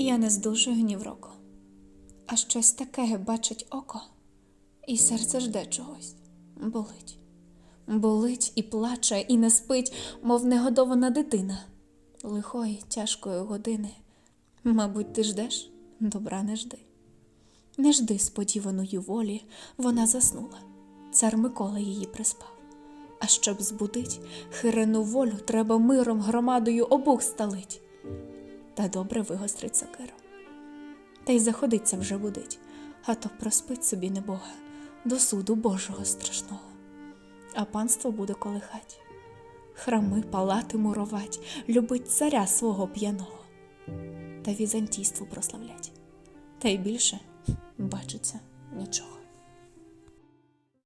Я не здужую гнівроку, а щось таке бачить око, і серце жде чогось, болить. Болить і плаче, і не спить, мов негодована дитина. Лихої, тяжкої години. Мабуть, ти ждеш, добра не жди. Не жди сподіваної волі, вона заснула. Цар Микола її приспав. А щоб збудить, хирену волю треба миром громадою обох сталить та добре вигострить сокиру. Та й заходиться вже будить, а то проспить собі небога до суду Божого страшного. А панство буде колихать, храми палати мурувать, любить царя свого п'яного, та візантійство прославлять. Та й більше бачиться